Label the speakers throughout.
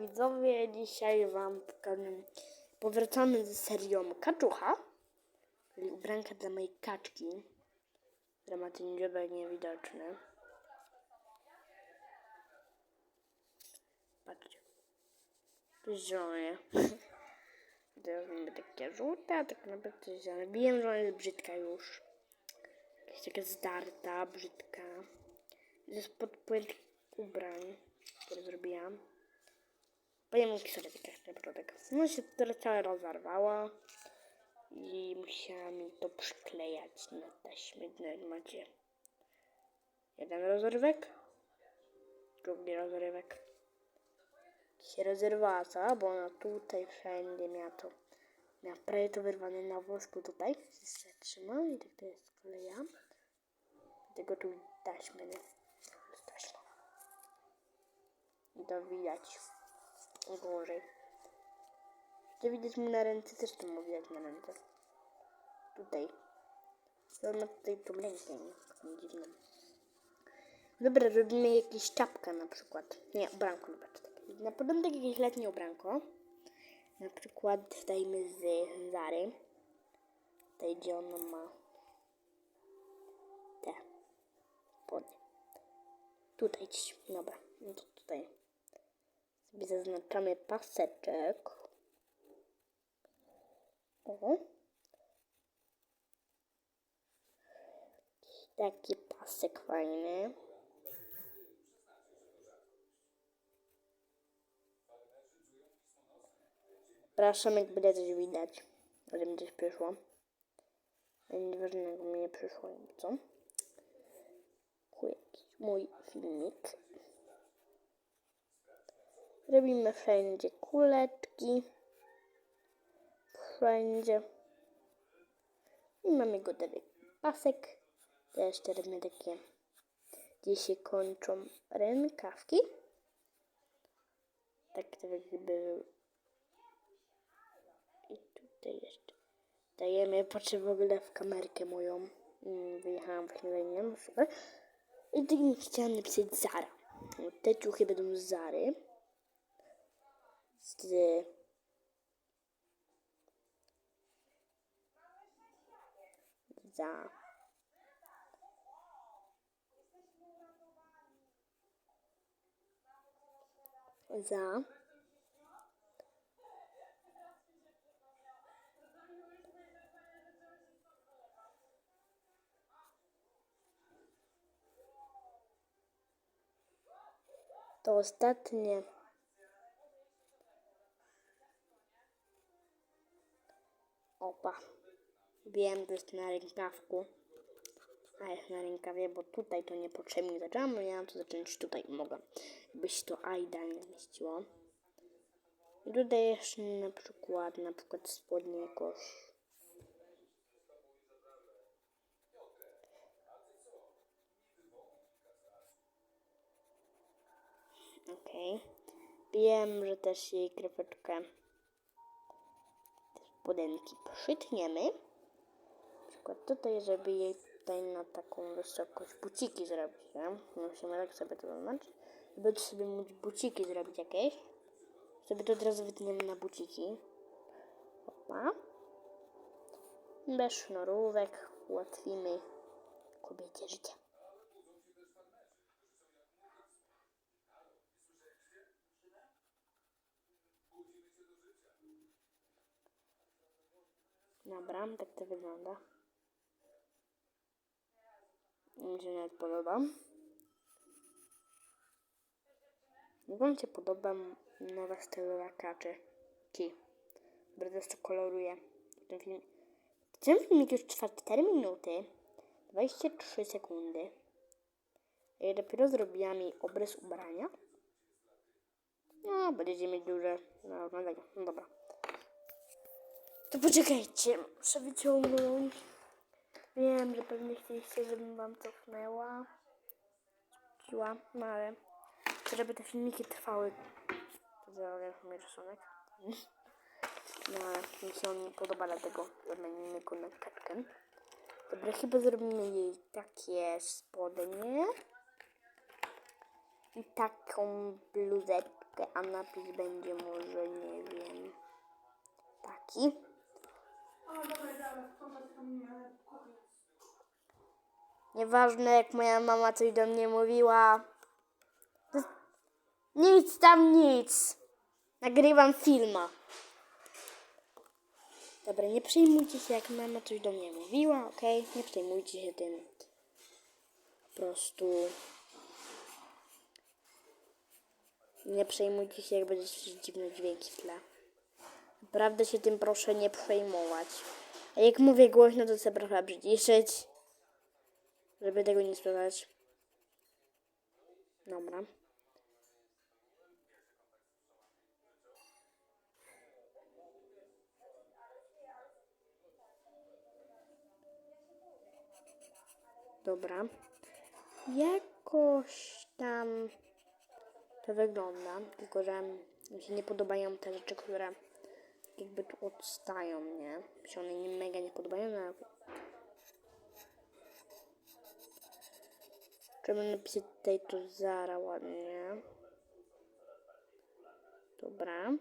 Speaker 1: Widzowie, dzisiaj wam pokażę. Powracamy z serią Kaczucha, czyli ubranka dla mojej kaczki, która ma ten dziobek niewidoczny. Patrzcie. To jest zielone. Jest niby takie żółte, a tak naprawdę to jest zielone. Wiem, że ona jest brzydka już. Jest taka zdarta, brzydka. To jest podpłyt ubrań, które zrobiłam. Powiem sobie taki produkt. No się to całe rozerwało i musiałam to przyklejać na taśmę. No, macie jeden rozrywek, drugi rozrywek. Się rozerwała cała, bo ona tutaj wszędzie miała to. Miała prawie to wyrwane na włosku tutaj. Się trzyma i tak to jest sklejam. Dlatego tu? Taśma. I to widać gorzej. To widać mu na ręce, też to mu widać na ręce. Tutaj. To on ma tutaj tą rękę, nie? Taką dziwną. Dobra, robimy jakieś czapkę na przykład. Nie, ubranko, zobacz. takie. Na początek jakieś letnie ubranko. Na przykład dajmy z Zary. Tutaj, gdzie ona ma te spodnie. Tutaj, dobra, no to tutaj sobie zaznaczamy paseczek. O. Taki pasek fajny. Przepraszam, jak będzie coś widać, ale mi coś przyszło. Nic ważnego mi nie przyszło, co? Mój filmik. Robimy wszędzie kuleczki. Wszędzie. I mamy gotowy pasek. To jeszcze robimy takie, gdzie się kończą rękawki. Tak to jakby. I tutaj jeszcze. Dajemy, patrzę w ogóle w kamerkę moją. Mm, Wyjechałam właśnie nim, super. I tak mi chciałam napisać Zara. Te ciuchy będą Zary z za. Za. To ostatnie Opa. Wiem, to jest na rękawku. A jest na rękawie, bo tutaj to niepotrzebnie zaczęłam, no ja mam to zacząć tutaj mogę. By się to A idealnie zmieściło. I tutaj jeszcze na przykład, na przykład spodnie jakoś. Okej. Okay. Wiem, że też jej kreweczkę spodenki przytniemy. Na przykład tutaj, żeby jej tutaj na taką wysokość buciki zrobić, nie? Musimy tak sobie to zaznaczyć. Żeby sobie móc buciki zrobić jakieś. Sobie to teraz wytniemy na buciki. Opa. Bez sznurówek ułatwimy kobiecie życie. Dobra, tak to wygląda. Mi się nawet podoba. Wam się podoba nowa stylowa kaczki? Bardzo to koloruje. W tym, film... w tym już trwa 4 minuty 23 sekundy. Ja dopiero zrobiłam jej obraz ubrania. No, będziecie mieć duże na oglądanie. No dobra. To poczekajcie, muszę wyciągnąć. Wiem, że pewnie chcieliście, żebym wam cofnęła. Siła, no ale żeby te filmiki trwały. To zrobię mi rysunek. No ale mi się on nie podoba, dlatego zamienimy go na kaczkę. Dobra, chyba zrobimy jej takie spodnie. I taką bluzeczkę. A napis będzie może, nie wiem, taki.
Speaker 2: O, dobra, dobra, nie, kuchnia.
Speaker 1: Nieważne, jak moja mama coś do mnie mówiła. Nic tam, nic. Nagrywam filma. Dobra, nie przejmujcie się, jak mama coś do mnie mówiła, okej? Nie przejmujcie się tym. Po prostu... Nie przejmujcie się, jak będzie słyszeć dziwne dźwięki w tle. Naprawdę się tym proszę nie przejmować. A jak mówię głośno, to sobie proszę przyciszyć żeby tego nie sprzedać. Dobra. Dobra. Jakoś tam to wygląda, tylko że mi się nie podobają te rzeczy, które jakby tu odstają, nie? Mi się one nie mega nie podobają, no ale Trzeba napisać tutaj to zara ładnie. Dobra.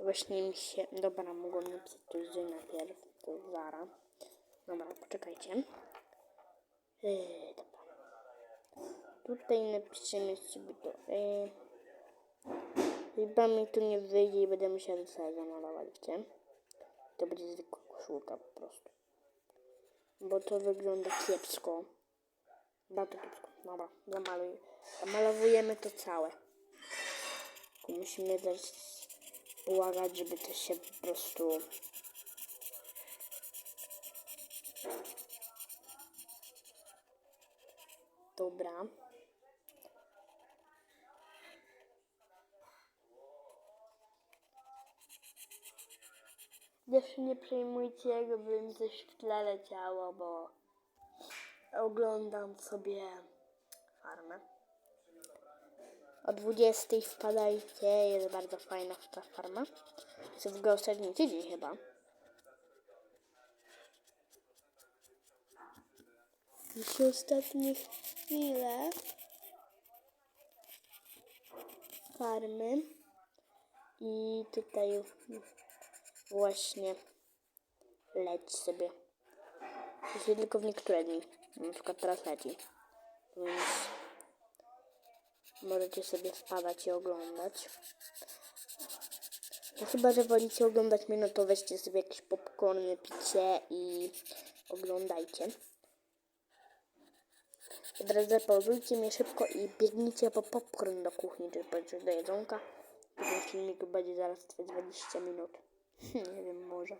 Speaker 1: Właśnie mi się... Dobra, mogłam napisać to z najpierw. To zara. Dobra, poczekajcie. Yy, dobra. Tutaj napiszemy sobie to. Yy. Chyba mi tu nie wyjdzie i będę musiała to sobie zamalować, wiecie? To będzie zwykła koszulka po prostu. Bo to wygląda kiepsko. Bardzo kiepsko. Dobra, zamaluj. Zamalowujemy to całe. Musimy też błagać, żeby to się po prostu... Dobra. Też nie przejmujcie, jakby mi coś w tle leciało, bo oglądam sobie farmę. O 20 wpadajcie, jest bardzo fajna ta farma. Jest w ostatni tydzień chyba. Już ostatnie chwile farmy i tutaj właśnie leć sobie. Jeśli tylko w niektóre dni. Na przykład teraz leci. Więc możecie sobie wpadać i oglądać. No chyba, że wolicie oglądać mnie, no to weźcie sobie jakieś popcorny, picie i oglądajcie. Od razu zapauzujcie mnie szybko i biegnijcie po popcorn do kuchni, czy po coś do jedzonka. Ten filmik będzie zaraz trwać 20 minut. nie wiem, może.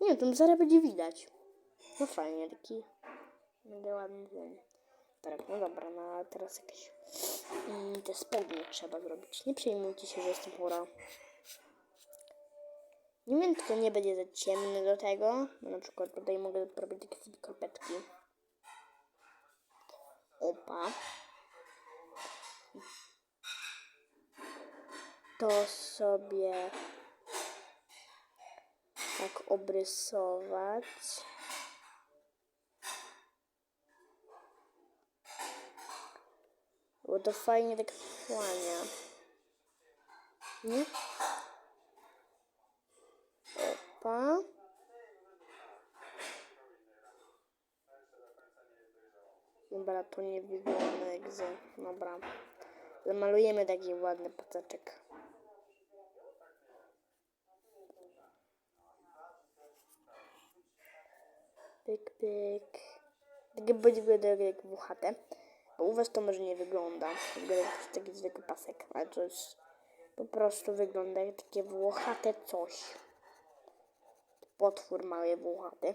Speaker 1: Nie wiem, to zaraz będzie widać. No fajnie, taki mega ładny dzień. Dobra, no dobra, no teraz jakieś mm, te spodnie trzeba zrobić. Nie przejmujcie się, że jestem chora. Nie wiem, czy to nie będzie za ciemne do tego. Bo na przykład tutaj mogę robić takie sobie karpetki. Opa. To sobie tak obrysować. Bo to fajnie tak wchłania. Nie? Opa. Dobra, to nie wygląda jak za... Dobra. Zamalujemy taki ładny pataczek. Pyk, pyk. Takie będzie wyglądało jak włochate. Bo u was to może nie wygląda. Wygląda jak taki zwykły pasek, ale to jest po prostu wygląda jak takie włochate coś. Potwór mały włochaty.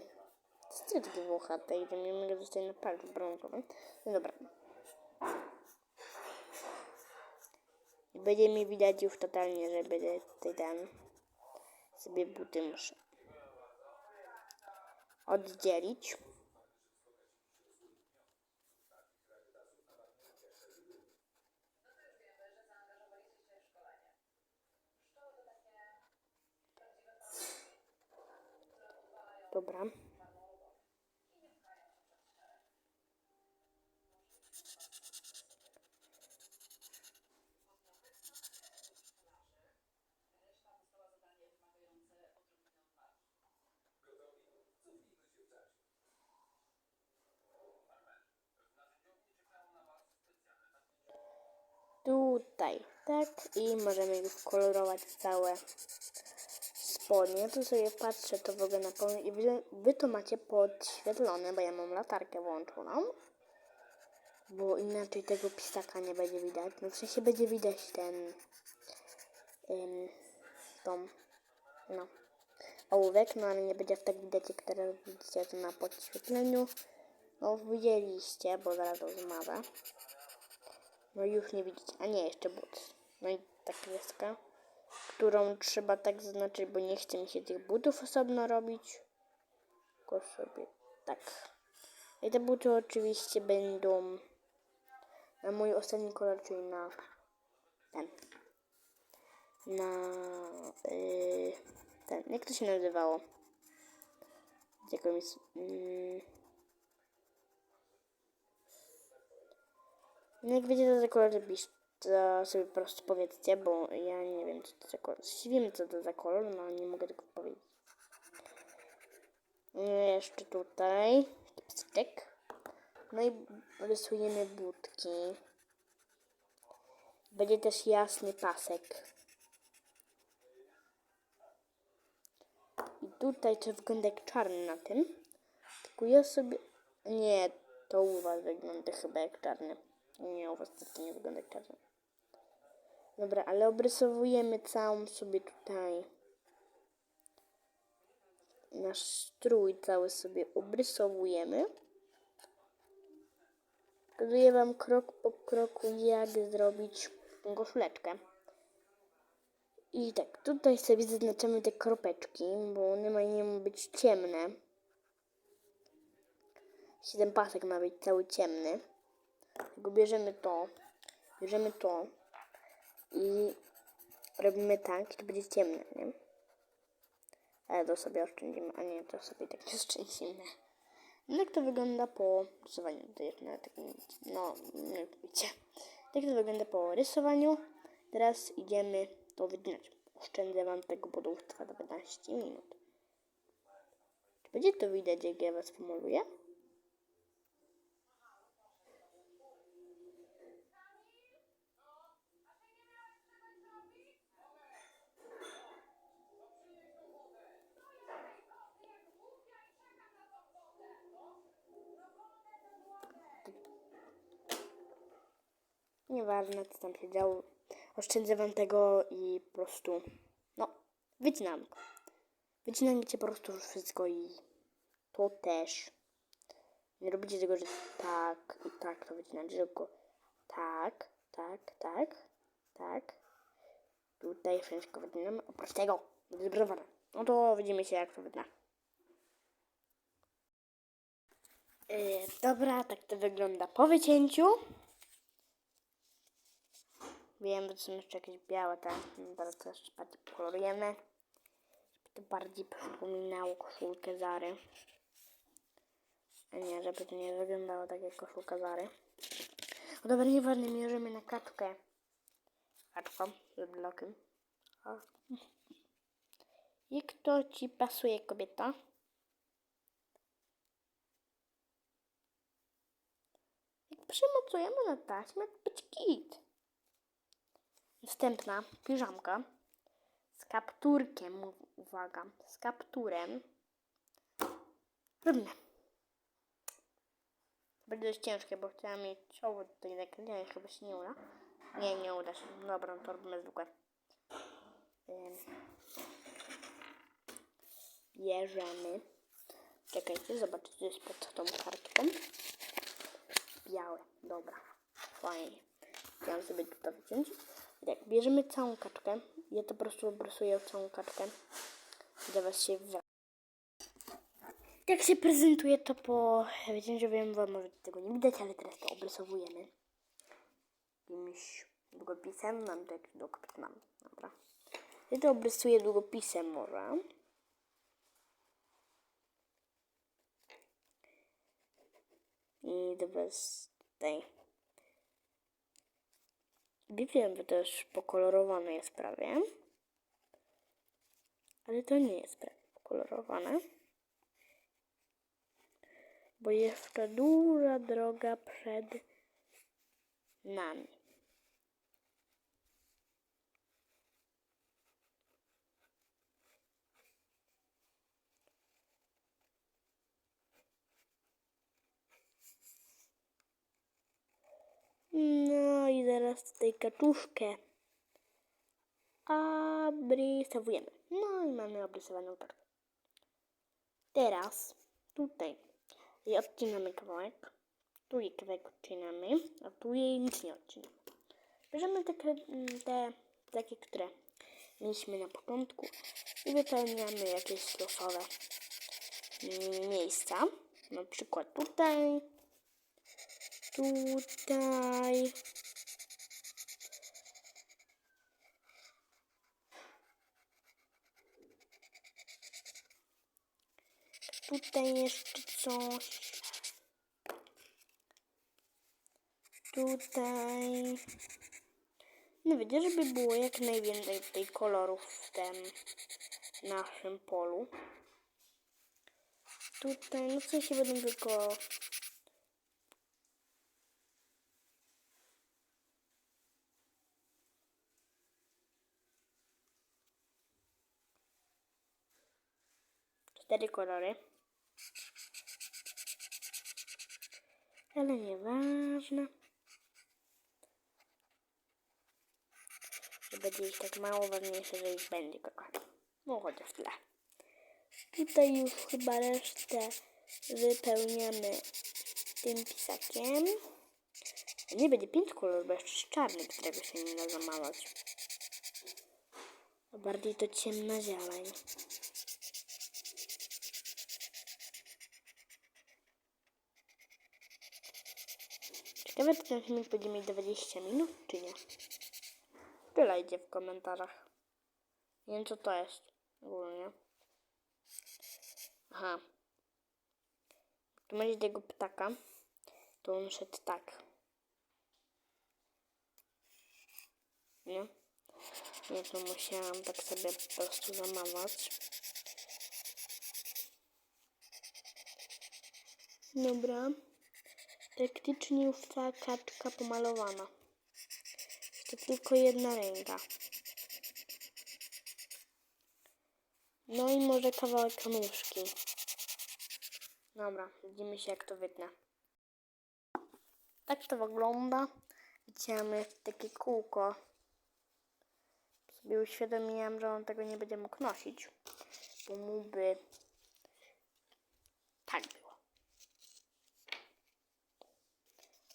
Speaker 1: Takie włochate? I to nie mogę zostać na palcu brązowym. No dobra. I będzie mi widać już totalnie, że będę tutaj ten sobie buty muszę oddzielić. Dobra. Tutaj, tak, i możemy kolorować całe spodnie. Tu sobie patrzę, to w ogóle na pełno i wy, wy to macie podświetlone, bo ja mam latarkę włączoną. Bo inaczej tego pisaka nie będzie widać. No w sensie będzie widać ten... Ym, tą... No. Ołówek, no ale nie będzie tak widać, jak teraz widzicie to na podświetleniu. No widzieliście, bo zaraz to zmarzę. No już nie widzicie. A nie, jeszcze but. No i ta kreska, którą trzeba tak zaznaczyć, bo nie chce mi się tych butów osobno robić. Tylko sobie tak. I te buty oczywiście będą na mój ostatni kolor, czyli na ten. Na yy, ten. Jak to się nazywało? Z jakąś... Yy, jak wiecie, to za kolor pisz, to sobie po prostu powiedzcie, bo ja nie wiem, co to za kolor. Wiem, co to za kolor, no nie mogę tego powiedzieć. Jeszcze tutaj lipstick. No i rysujemy budki. Będzie też jasny pasek. I tutaj to wygląda jak czarny na tym. Tylko ja sobie... Nie, to u was wygląda chyba jak czarny. Nie, u was to nie wygląda czarny. Dobra, ale obrysowujemy całą sobie tutaj. Nasz strój cały sobie obrysowujemy. Pokazuję wam krok po kroku, jak zrobić koszuleczkę. I tak, tutaj sobie zaznaczamy te kropeczki, bo one mają być ciemne. Ten pasek ma być cały ciemny. Tylko bierzemy to, bierzemy to i robimy tak, i to będzie ciemne, nie? Ale to sobie oszczędzimy, a nie, to sobie tak nie oszczędzimy. No jak to wygląda po rysowaniu? Jest na takim, no, nie wiecie. Tak to wygląda po rysowaniu. Teraz idziemy to wycinać. Oszczędzę wam tego, bo to trwa 12 minut. Czy będzie to widać, jak ja was pomoluję? Nieważne, co tam się działo. Oszczędzę wam tego i po prostu, no, wycinam go. Wycinacie po prostu wszystko i to też. Nie robicie tego, że tak i tak to wycinacie, tylko tak, tak, tak, tak. Tutaj wszystko wycinam, oprócz tego, zbrowane. No to widzimy się, jak to wygląda. Yy, dobra, tak to wygląda po wycięciu. Wiem, że są jeszcze jakieś białe, tak? Teraz to jeszcze bardziej kolorujemy. Żeby to bardziej przypominało koszulkę Zary. A nie, żeby to nie wyglądało tak jak koszulka Zary. No dobra, nieważne, mierzymy na kaczkę. Kaczką z blokiem. Jak to ci pasuje, kobieta? Jak przymocujemy na taśmę, to być git. Następna piżamka z kapturkiem, uwaga, z kapturem. Robimy. Będzie dość ciężkie, bo chciałam mieć czoło tutaj nakręcone, chyba się nie uda. Nie, nie uda się. Dobra, to robimy zwykłe. Bierzemy. Czekajcie, zobaczcie, co jest pod tą kartką. Białe, dobra, fajnie. Chciałam sobie tutaj wyciąć. Tak, bierzemy całą kaczkę. Ja to po prostu obrysuję całą kaczkę. Do was się wraca. Jak się prezentuje to po wiem, wam może tego nie widać, ale teraz to obrysowujemy. Jakimś długopisem, mam to jakiś długopis, mam, dobra. Ja to obrysuję długopisem może. I dobra, tutaj to już pokolorowane jest prawie. Ale to nie jest prawie pokolorowane. Bo jeszcze duża droga przed nami. No i zaraz tutaj kaczuszkę obrysowujemy. No i mamy obrysowaną kartę. Teraz tutaj jej odcinamy kawałek. Tu jej kawałek odcinamy, a tu jej nic nie odcinamy. Bierzemy te, te takie, które mieliśmy na początku i wypełniamy jakieś losowe miejsca. Na przykład tutaj, tutaj. Tutaj jeszcze coś. Tutaj. No widzę, żeby było jak najwięcej tutaj kolorów w tym naszym polu. Tutaj, no w sensie będą tylko cztery kolory. Ale nieważne. Że będzie ich tak mało, ważniejsze, że ich będzie kochani. No chociaż tyle. Tutaj już chyba resztę wypełniamy tym pisakiem. Nie będzie pięć kolorów, bo jeszcze czarny, którego się nie da zamalować. A bardziej to ciemna zieleń. Czy ten filmik będzie mieć 20 minut, czy nie? Tyle idzie w komentarzach. Nie wiem, co to jest ogólnie. Aha. Tu będzie tego ptaka. To on szedł tak. Nie? Nie, to musiałam tak sobie po prostu zamawiać. Dobra. Praktycznie już cała kaczka pomalowana. Jeszcze tylko jedna ręka. No i może kawałek nóżki. Dobra, widzimy się jak to wytnę. Tak to wygląda. Wyciąłem takie kółko. Sobie uświadomiłam, że on tego nie będzie mógł nosić. Bo mu by tak było.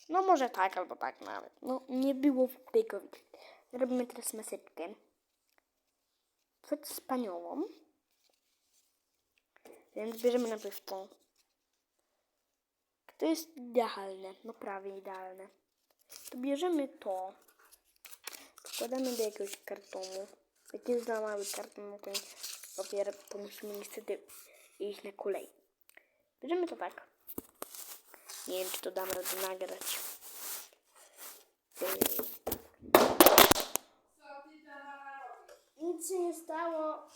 Speaker 1: No może tak, albo tak nawet. No nie było w tego widać. Robimy teraz maseczkę. Wspaniałą. Więc bierzemy najpierw tą. To jest idealne, no prawie idealne. To bierzemy to. Wkładamy do jakiegoś kartonu. Jak jest za mały karton na ten papier, to musimy niestety iść na kolej. Bierzemy to tak. Nie wiem, czy to dam radę nagrać. Nic się nie stało.